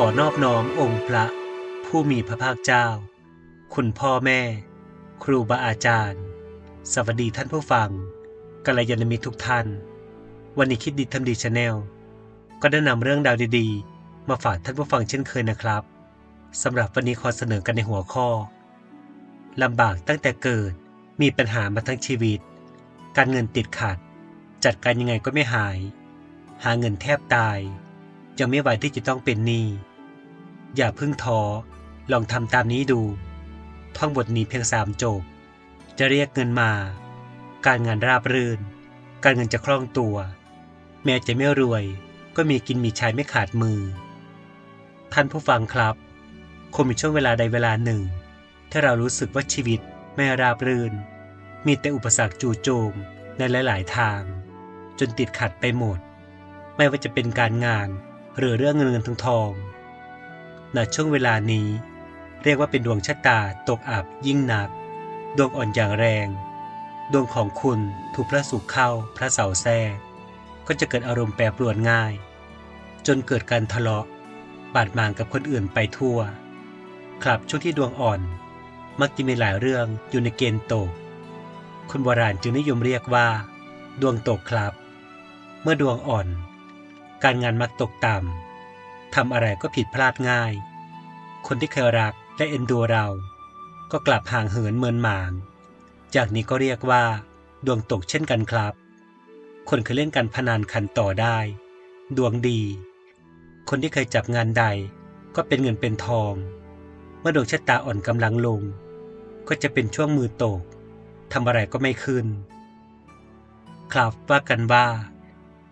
ขอนอบน้อมองค์พระ ผู้มีพระภาคเจ้า คุณพ่อแม่ ครูบาอาจารย์ สวัสดีท่านผู้ฟังกัลยาณมิตรทุกท่าน วันนี้คิดดีทำดีชาแนลก็ได้นำเรื่องราวดีๆ มาฝากท่านผู้ฟังเช่นเคยนะครับสำหรับวันนี้ขอเสนอกันในหัวข้อลำบากตั้งแต่เกิดมีปัญหามาทั้งชีวิต การเงินติดขัด จัดการยังไงก็ไม่หาย หาเงินแทบตาย ยังไม่ไหวที่จะต้องเป็นหนี้ อย่าเพิ่งท้อ ลองทำตามนี้ดู ท่องบทนี้เพียงสามจบ จะเรียกเงินมา การงานราบรื่น การเงินจะคล่องตัว แม้จะไม่รวย ก็มีกินมีใช้ไม่ขาดมือ ท่านผู้ฟังครับ คงมีช่วงเวลาใดเวลาหนึ่งที่เรารู้สึกว่าชีวิตไม่ราบรื่น มีแต่อุปสรรคจู่โจมในหลาย ๆ ทาง จนติดขัดไปหมด ไม่ว่าจะเป็นการงานหรือเรื่องเงินเงินทองทอง ณช่วงเวลานี้ เรียกว่าเป็นดวงชะตาตกอับยิ่งหนัก ดวงอ่อนอย่างแรง ดวงของคุณถูกพระสุขเข้าพระเสาแทรกก็จะเกิดอารมณ์แปรปรวนง่าย จนเกิดการทะเลาะ บาดหมางกับคนอื่นไปทั่ว ครับช่วงที่ดวงอ่อน มักจะมีหลายเรื่องอยู่ในเกณฑ์ตกคนโบราณจึงนิยมเรียกว่า ดวงตกครับ เมื่อดวงอ่อน การงานมักตกต่ำ ทำอะไรก็ผิดพลาดง่าย คนที่เคยรักและเอ็นดูเรา ก็กลับห่างเหินเมินหมาง จากนี้ก็เรียกว่า ดวงตกเช่นกันครับ คนเคยเล่นการพนันขันต่อได้ ดวงดี คนที่เคยจับงานใด ก็เป็นเงินเป็นทอง เมื่อดวงชะตาอ่อนกำลังลง ก็จะเป็นช่วงมือตกทำอะไรก็ไม่ขึ้น ครับว่ากันว่า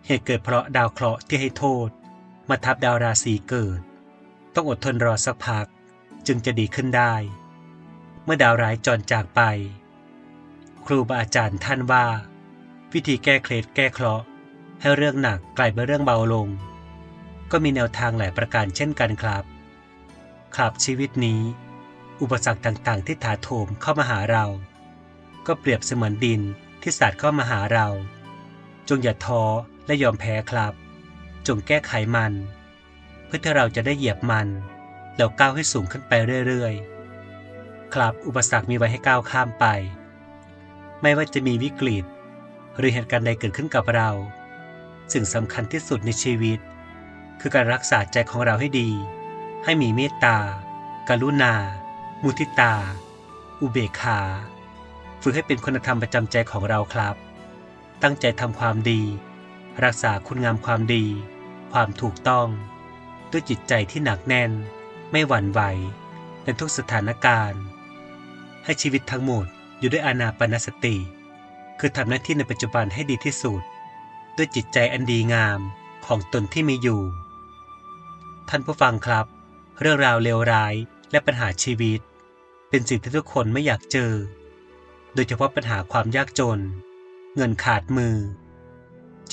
เหตุเกิดเพราะดาวเคราะห์ที่ให้โทษ มาทับดาวราศีเกิด ต้องอดทนรอสักพัก จึงจะดีขึ้นได้ เมื่อดาวร้ายจรจากไป ครูบาอาจารย์ท่านว่า วิธีแก้เคล็ดแก้เคราะห์ให้เรื่องหนักกลายเป็นเรื่องเบาลง ก็มีแนวทางหลายประการเช่นกันครับ ครับชีวิตนี้ อุปสรรคต่างๆ ที่ถาโถมเข้ามาหาเรา ก็เปรียบเสมือนดินที่สาดเข้ามาหาเรา จงอย่าท้อและยอมแพ้ครับ จงแก้ไขมัน เพื่อที่เราจะได้เหยียบมัน แล้วก้าวให้สูงขึ้นไปเรื่อยๆ ครับอุปสรรคมีไว้ให้ก้าวข้ามไป ไม่ว่าจะมีวิกฤต หรือเหตุการณ์ใดเกิดขึ้นกับเรา สิ่งสำคัญที่สุดในชีวิต คือการรักษาใจของเราให้ดี ให้มีเมตตา กรุณา มุทิตา อุเบกขา ฝึกให้เป็นคุณธรรมประจำใจของเราครับ ตั้งใจทำความดีรักษาคุณงามความดี ความถูกต้อง ด้วยจิตใจที่หนักแน่น ไม่หวั่นไหวในทุกสถานการณ์ ให้ชีวิตทั้งหมดอยู่ด้วยอานาปนสติ คือทำหน้าที่ในปัจจุบันให้ดีที่สุด ด้วยจิตใจอันดีงามของตนที่มีอยู่ ท่านผู้ฟังครับ เรื่องราวเลวร้ายและปัญหาชีวิต เป็นสิ่งที่ทุกคนไม่อยากเจอ โดยเฉพาะปัญหาความยากจน เงินขาดมือ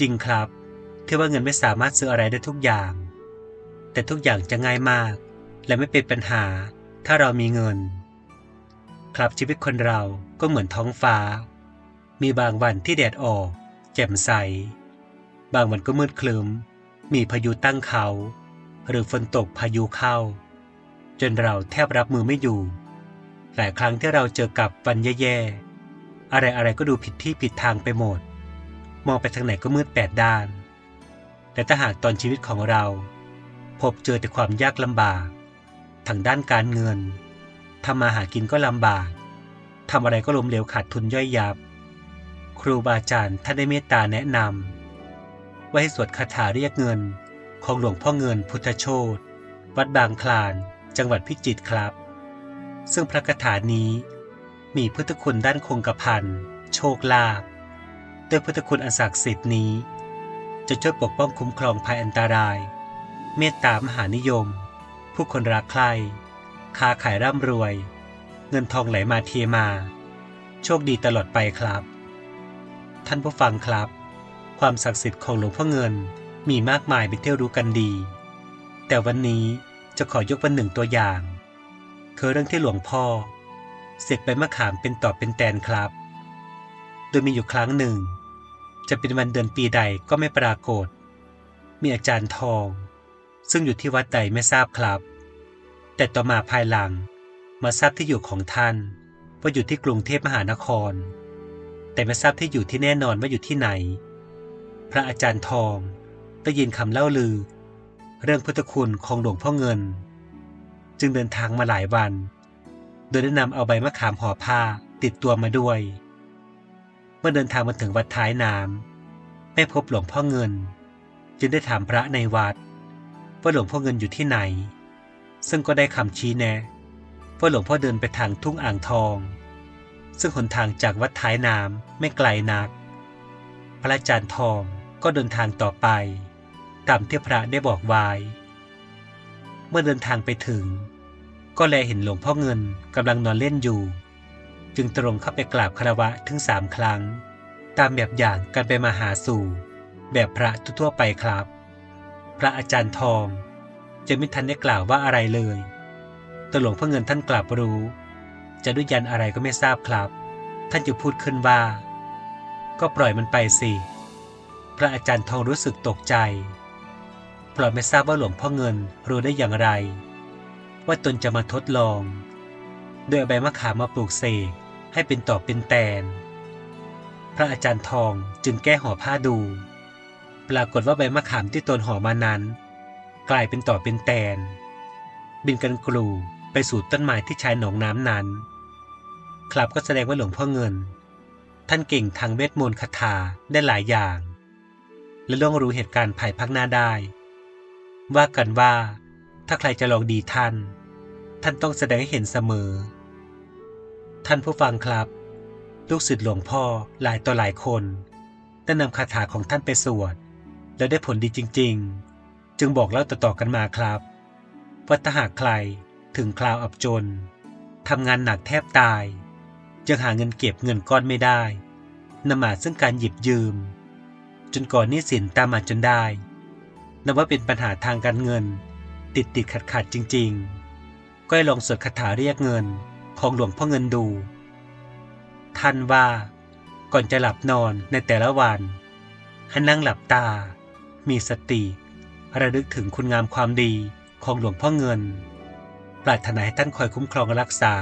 จริงครับ ที่ว่าเงินไม่สามารถซื้ออะไรได้ทุกอย่าง แต่ทุกอย่างจะง่ายมาก และไม่เป็นปัญหา ถ้าเรามีเงิน ครับชีวิตคนเราก็เหมือนท้องฟ้า มีบางวันที่แดดออก แจ่มใส บางวันก็มืดคลึ้ม มีพายุตั้งเขา หรือฝนตกพายุเข้า จนเราแทบรับมือไม่อยู่ หลายครั้งที่เราเจอกับวันแย่ๆอะไรอะไรก็ดูผิดที่ผิดทางไปหมด มองไปทางไหนก็มืดแปดด้าน แต่ถ้าหากตอนชีวิตของเรา พบเจอแต่ความยากลำบาก ทางด้านการเงินทำมาหากินก็ลำบากทำอะไรก็ล้มเหลวขาดทุนย่อยยับ ครูบาอาจารย์ท่านได้เมตตาแนะนำว่าให้สวดคาถาเรียกเงินของหลวงพ่อเงินพุทธโชตวัดบางคลาน จังหวัดพิจิตรครับ ซึ่งพระคาถานี้มีพุทธคุณด้านคงกระพันโชคลาภด้วยพุทธคุณอันศักดิ์สิทธิ์นี้ จะช่วยปกป้องคุ้มครองภัยอันตราย เมตตามหานิยม ผู้คนรักใครค้าขายร่ำรวย เงินทองไหลมาเทมา โชคดีตลอดไปครับ ท่านผู้ฟังครับ ความศักดิ์สิทธิ์ของหลวงพ่อเงินมีมากมายเป็นที่รู้กันดี แต่วันนี้จะขอยกวันหนึ่งตัวอย่าง คือเรื่องที่หลวงพ่อ เสกใบมะขามเป็นต่อเป็นแตนครับ โดยมีอยู่ครั้งหนึ่ง จะเป็นวันเดือนปีใดก็ไม่ปรากฏ มีอาจารย์ทอง ซึ่งอยู่ที่วัดใดไม่ทราบครับ แต่ต่อมาภายหลังมาทราบที่อยู่ของท่านว่าอยู่ที่กรุงเทพมหานคร แต่ไม่ทราบที่อยู่ที่แน่นอนว่าอยู่ที่ไหน พระอาจารย์ทองได้ยินคำเล่าลือ เรื่องพุทธคุณของหลวงพ่อเงิน จึงเดินทางมาหลายวัน โดยได้นำเอาใบมะขามห่อผ้าติดตัวมาด้วย มื่อเดินทางมาถึงวัดท้ายน้ำไม่พบหลวงพ่อเงิน จึงได้ถามพระในวัด ว่าหลวงพ่อเงินอยู่ที่ไหน ซึ่งก็ได้คำชี้แนะว่าหลวงพ่อเดินไปทางทุ่งอ่างทอง ซึ่งหนทางจากวัดท้ายน้ำไม่ไกลนัก พระอาจารย์ทองก็เดินทางต่อไป ตามที่พระได้บอกไว้ เมื่อเดินทางไปถึง ก็แลเห็นหลวงพ่อเงินกำลังนอนเล่นอยู่ จึงตรงเข้าไปกราบคารวะถึงสามครั้ง ตามแบบอย่างการไปมาหาสู่ แบบพระทั่วไปครับ พระอาจารย์ทอง จะไม่ทันได้กล่าวว่าอะไรเลยตหลวงพ่อเงินท่านกลับรู้ จะด้วยยันอะไรก็ไม่ทราบครับ ท่านจะพูดขึ้นว่า ก็ปล่อยมันไปสิ พระอาจารย์ทองรู้สึกตกใจเพราะไม่ทราบว่าหลวงพ่อเงินรู้ได้อย่างไร ว่าตนจะมาทดลอง โดยใบมะขามมาปลูกเสก ให้เป็นต่อเป็นแตน พระอาจารย์ทองจึงแก้ห่อผ้าดู ปรากฏว่าใบมะขามที่ตนห่อมานั้น กลายเป็นต่อเป็นแตน บินกันกลูไปสู่ต้นไม้ที่ชายหนองน้ำนั้น ครับก็แสดงว่าหลวงพ่อเงิน ท่านเก่งทางเวทมนต์คาถาได้หลายอย่าง และล่วงรู้เหตุการณ์ภายภาคหน้าได้ ว่ากันว่าถ้าใครจะลองดีท่าน ท่านต้องแสดงให้เห็นเสมอ ท่านผู้ฟังครับ ลูกศิษย์หลวงพ่อหลายต่อหลายคนได้นำคาถาของท่านไปสวด แล้วได้ผลดีจริง ๆ จึงบอกเล่าต่อๆกันมาครับว่าถ้าหากใครถึงคราวอับจนทำงานหนักแทบตาย ยังหาเงินเก็บเงินก้อนไม่ได้นำมาซึ่งการหยิบยืม จนก่อนนี้สินตามมาจนได้นับว่าเป็นปัญหาทางการเงิน ติดติดขัดขัดจริง ๆ ก็ให้ลองสวดคาถาเรียกเงิน ของหลวงพ่อเงินดู ท่านว่าก่อนจะหลับนอนในแต่ละวันให้นั่งหลับตา มีสติ ระลึกถึงคุณงามความดีของหลวงพ่อเงิน ปรารถนาให้ท่านคอยคุ้มครองรักษา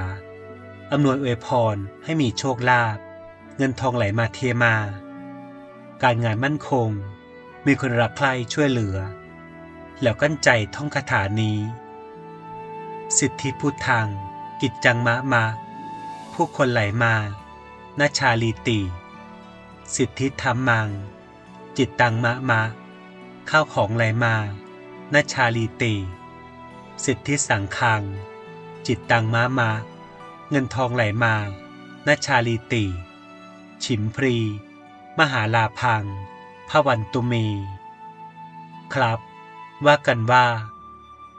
อำนวยอวยพรให้มีโชคลาภเงินทองไหลมาเทมา การงานมั่นคง มีคนรักใคร่ช่วยเหลือ แล้วกั้นใจท่องคาถานี้ สิทธิพุทธัง กิจจังมะมา ผู้คนไหลมานาชาลีติ สิทธิธรรมัง จิตตังมะมาข้าวของไหลมานาชาลีติ สิทธิสังคัง จิตตังม้ามาเงินทองไหลมานาชาลีติ ฉิมพรี มหาลาพังพวันตุมีครับ ว่ากันว่า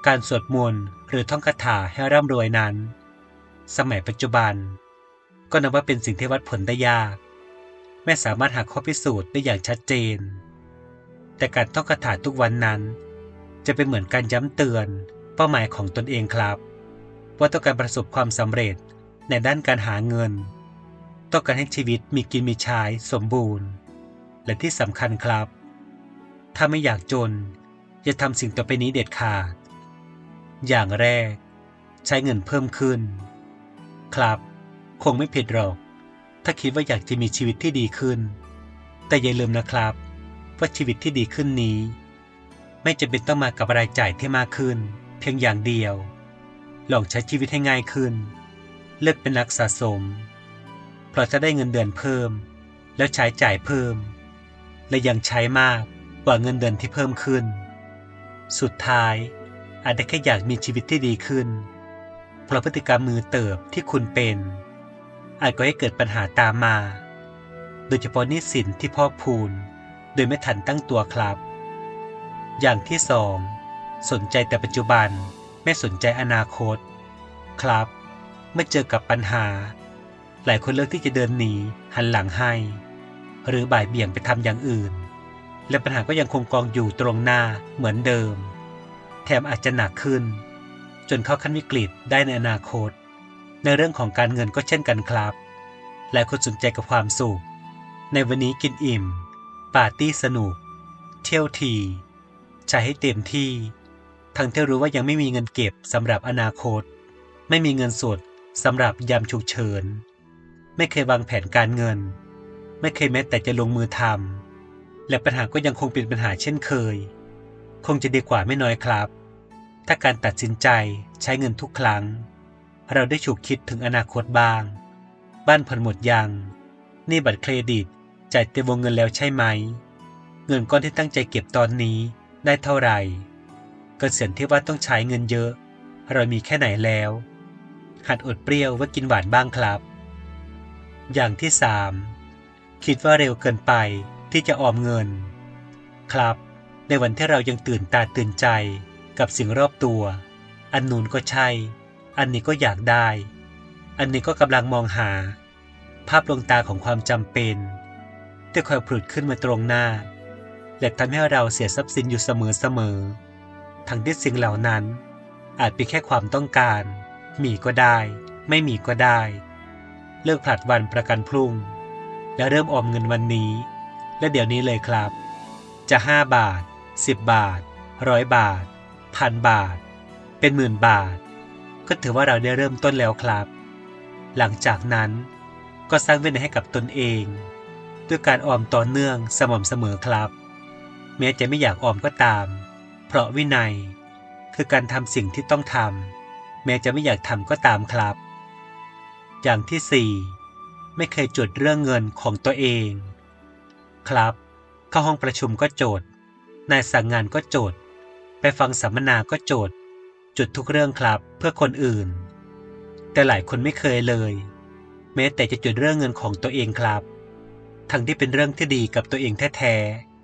การสวดมนต์หรือท่องคาถาให้ร่ำรวยนั้น สมัยปัจจุบัน ก็นับว่าเป็นสิ่งที่วัดผลได้ยาก ไม่สามารถหาข้อพิสูจน์ได้อย่างชัดเจน แต่การท่องคาถาทุกวันนั้น จะเป็นเหมือนการย้ำเตือนเป้าหมายของตนเองครับ ว่าต้องการประสบความสำเร็จในด้านการหาเงิน ต้องการให้ชีวิตมีกินมีใช้สมบูรณ์ และที่สำคัญครับ ถ้าไม่อยากจนอย่าทำสิ่งต่อไปนี้เด็ดขาด อย่างแรก ใช้เงินเพิ่มขึ้น ครับ คงไม่ผิดหรอก ถ้าคิดว่าอยากจะมีชีวิตที่ดีขึ้น แต่อย่าลืมนะครับ ว่าชีวิตที่ดีขึ้นนี้ ไม่จะเป็นต้องมากับรายจ่ายที่มากขึ้น เพียงอย่างเดียว ลองใช้ชีวิตให้ง่ายขึ้น เลิกเป็นนักสะสม เพราะจะได้เงินเดือนเพิ่ม แล้วใช้จ่ายเพิ่ม และยังใช้มากกว่าเงินเดือนที่เพิ่มขึ้น สุดท้ายอาจจะแค่อยากมีชีวิตที่ดีขึ้น เพราะพฤติกรรมมือเติบที่คุณเป็น อาจก็ให้เกิดปัญหาตามมา โดยเฉพาะนิสินที่พอกพูน โดยไม่ทันตั้งตัวครับ อย่างที่สองสนใจแต่ปัจจุบันไม่สนใจอนาคต ครับ เมื่อเจอกับปัญหา หลายคนเลือกที่จะเดินหนีหันหลังให้ หรือบ่ายเบี่ยงไปทำอย่างอื่น และปัญหาก็ยังคงกองอยู่ตรงหน้าเหมือนเดิม แถมอาจจะหนักขึ้น นเข้าขั้นวิกฤตได้ในอนาคต ในเรื่องของการเงินก็เช่นกันครับ หลายคนสนใจกับความสุข ในวันนี้กินอิ่ม ปาร์ตี้สนุก เที่ยวทีใช้ให้เต็มที่ ทั้งที่รู้ว่ายังไม่มีเงินเก็บสำหรับอนาคต ไม่มีเงินสดสำหรับยามฉุกเฉิน ไม่เคยวางแผนการเงิน ไม่เคยแม้แต่จะลงมือทำและปัญหาก็ยังคงเป็นปัญหาเช่นเคย คงจะดีกว่าไม่น้อยครับ ถ้าการตัดสินใจใช้เงินทุกครั้ง เราได้ฉุกคิดถึงอนาคตบ้าง บ้านผ่อนหมดยังหนี่บัตรเครดิตจ่ายเต็มวงเงินแล้วใช่ไหม เงินก้อนที่ตั้งใจเก็บตอนนี้ได้เท่าไหร่เกษียณที่ว่าต้องใช้เงินเยอะ เรามีแค่ไหนแล้ว หัดอดเปรี้ยวว่ากินหวานบ้างครับ อย่างที่สามคิดว่าเร็วเกินไปที่จะออมเงิน ครับ ในวันที่เรายังตื่นตาตื่นใจ กับสิ่งรอบตัว อันนู้นก็ใช่ อันนี้ก็อยากได้ อันนี้ก็กำลังมองหา ภาพลวงตาของความจำเป็นที่คอยผุดขึ้นมาตรงหน้า และทำให้เราเสียทรัพย์สินอยู่เสมอๆทั้งที่สิ่งเหล่านั้น อาจเป็นแค่ความต้องการ มีก็ได้ ไม่มีก็ได้ เลิกผลัดวันประกันพรุ่ง และเริ่มออมเงินวันนี้ และเดี๋ยวนี้เลยครับ จะ 5 บาท 10 บาทร้อยบาท พันบาท เป็นหมื่นบาท ก็ถือว่าเราได้เริ่มต้นแล้วครับ หลังจากนั้นก็สร้างวินัยให้กับตนเอง ด้วยการออมต่อเนื่องสม่ำเสมอครับ แม้จะไม่อยากออมก็ตาม เพราะวินัย คือการทำสิ่งที่ต้องทำแม้จะไม่อยากทำก็ตามครับ อย่างที่สี่ไม่เคยจดเรื่องเงินของตัวเอง ครับ เข้าห้องประชุมก็จดนายสั่งงานก็จด ไปฟังสัมมนาก็จดจุดทุกเรื่องครับเพื่อคนอื่น แต่หลายคนไม่เคยเลย แม้แต่จะจุดเรื่องเงินของตัวเองครับ ทั้งที่เป็นเรื่องที่ดีกับตัวเองแท้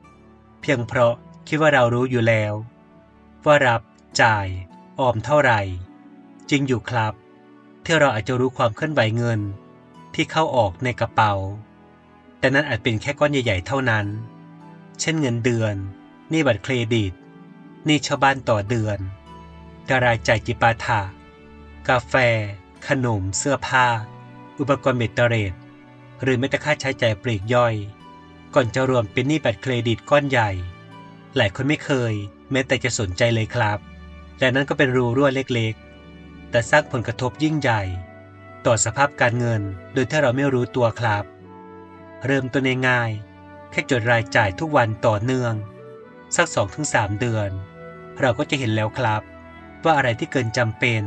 ๆเพียงเพราะคิดว่าเรารู้อยู่แล้ว ว่ารับจ่าย ออมเท่าไหร่ จริงอยู่ครับ ที่เราอาจจะรู้ความเคลื่อนไหวเงิน ที่เข้าออกในกระเป๋า แต่นั้นอาจเป็นแค่ก้อนใหญ่ ๆ เท่านั้น เช่นเงินเดือนหนี้บัตรเครดิต นี้ชาวบ้านต่อเดือนแต่รายจ่ายจิปาถะกาแฟ ขนม เสื้อผ้า อุปกรณ์เบตเตอร์เรทหรือแม้แต่ค่าใช้จ่ายปลีกย่อย ก่อนจะรวมเป็นหนี้บัตรเครดิตก้อนใหญ่ หลายคนไม่เคย แม้แต่จะสนใจเลยครับ และนั้นก็เป็นรูรั่วเล็กๆ แต่สร้างผลกระทบยิ่งใหญ่ ต่อสภาพการเงินโดยที่เราไม่รู้ตัวครับ เริ่มต้นง่ายๆแค่จดรายจ่ายทุกวันต่อเนื่อง สักสองถึงสามเดือน เราก็จะเห็นแล้วครับ ว่าอะไรที่เกินจำเป็น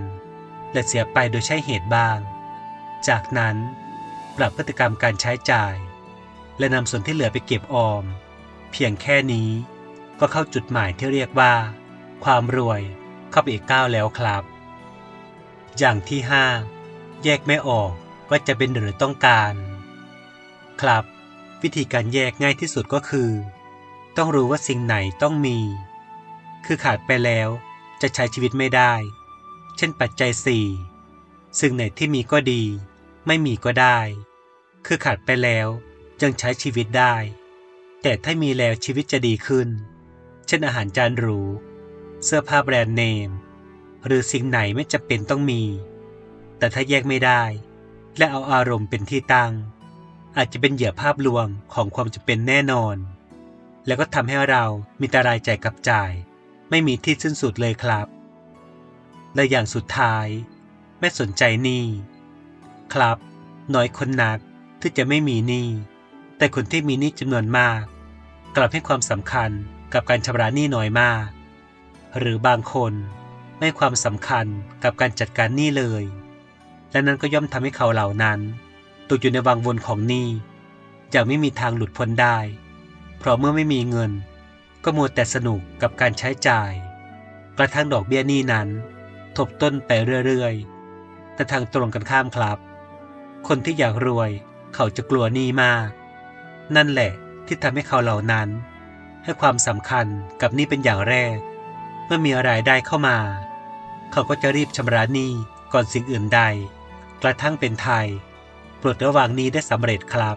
และเสียไปโดยใช่เหตุบ้าง จากนั้นปรับพฤติกรรมการใช้จ่าย และนำส่วนที่เหลือไปเก็บออม เพียงแค่นี้ก็เข้าจุดหมายที่เรียกว่า ความรวยเข้าไปอีกก้าวแล้วครับ อย่างที่ 5 แยกไม่ออกว่าจะเป็นหรือต้องการ ครับ วิธีการแยกง่ายที่สุดก็คือ ต้องรู้ว่าสิ่งไหนต้องมี คือขาดไปแล้วจะใช้ชีวิตไม่ได้ เช่นปัจจัยสี่สิ่งไหนที่มีก็ดี ไม่มีก็ได้ คือขาดไปแล้วยังใช้ชีวิตได้ แต่ถ้ามีแล้วชีวิตจะดีขึ้น เช่นอาหารจานหรู เสื้อผ้าแบรนด์เนม หรือสิ่งไหนไม่จำเป็นต้องมี แต่ถ้าแยกไม่ได้ และเอาอารมณ์เป็นที่ตั้ง อาจจะเป็นเหยื่อภาพลวงของความจะเป็นแน่นอน แล้วก็ทำให้เรามีตารายใจกับจ่าย ไม่มีที่สิ้นสุดเลยครับ และอย่างสุดท้าย ไม่สนใจหนี้ครับ น้อยคนนักที่จะไม่มีหนี้แต่คนที่มีหนี้จำนวนมาก กลับให้ความสำคัญกับการชำระหนี้น้อยมาก หรือบางคนไม่ความสำคัญกับการจัดการหนี้เลย และนั้นก็ย่อมทำให้เขาเหล่านั้นตกอยู่ในวังวนของหนี้อย่างไม่มีทางหลุดพ้นได้ เพราะเมื่อไม่มีเงิน ก็มัวแต่สนุกกับการใช้จ่าย กระทั่งดอกเบี้ยหนี้นั้น ทบต้นไปเรื่อยๆ แต่ทางตรงกันข้ามครับ คนที่อยากรวยเขาจะกลัวหนี้มาก นั่นแหละที่ทำให้เขาเหล่านั้น ให้ความสำคัญกับหนี้เป็นอย่างแรก เมื่อมีรายได้เข้ามา เขาก็จะรีบชำระหนี้ก่อนสิ่งอื่นใด กระทั่งเป็นไทยปลดระหว่างนี้ได้สำเร็จครับ